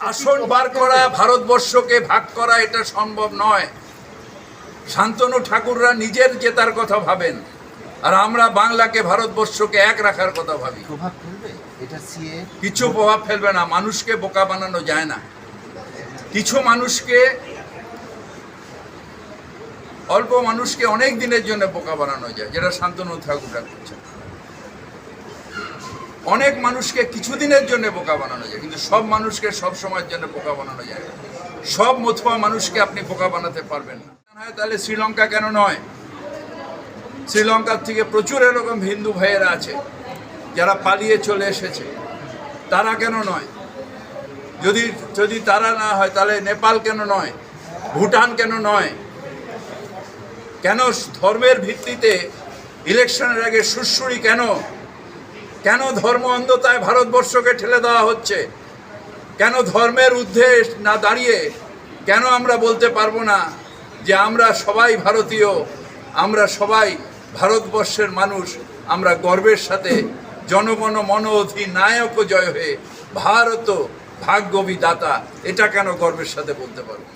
আসন বার করা ভারতবর্ষকে ভাগ করা এটা সম্ভব নয়। শান্তনু ঠাকুররা নিজের জেতার কথা ভাবেন আর আমরা বাংলাকে ভারতবর্ষকে এক রাখার কথা ভাবি। প্রভাব ফেলবে? এটা সিএ? কিছু প্রভাব ফেলবে না মানুষকে বোকা বানানো যায় না। কিছু মানুষকে অল্প মানুষকে অনেক দিনের জন্য বোকা বানানো যায় যেটা শান্তনু ঠাকুররা করছেন। অনেক মানুষকে কিছুদিনের জন্য বোকা বানানো যায়, কিন্তু সব মানুষকে সব সময়ের জন্য বোকা বানানো যায় সব মথুয়া মানুষকে আপনি বোকা বানাতে পারবেন না। হয়, তাহলে শ্রীলঙ্কা কেন নয়? শ্রীলঙ্কার থেকে প্রচুর এরকম হিন্দু ভাইয়েরা আছে, যারা পালিয়ে চলে এসেছে। তারা কেন নয়? যদি যদি তারা না হয়, তাহলে নেপাল কেন নয়? ভুটান কেন নয়? কেন ধর্মের ভিত্তিতে ইলেকশনের আগে সুশ্রুড়ি কেন কেন ধর্ম অন্ধতায় ভারতবর্ষকে ঠেলে দেওয়া হচ্ছে কেন ধর্মের ঊর্ধ্বে না দাঁড়িয়ে কেন আমরা বলতে পারব না যে আমরা সবাই ভারতীয়, আমরা সবাই ভারতবর্ষের মানুষ, আমরা গর্বের সাথে জনগণ মন নায়ক জয় হয়ে ভারত ভাগ্যবিদাতা এটা কেন গর্বের সাথে বলতে পারব?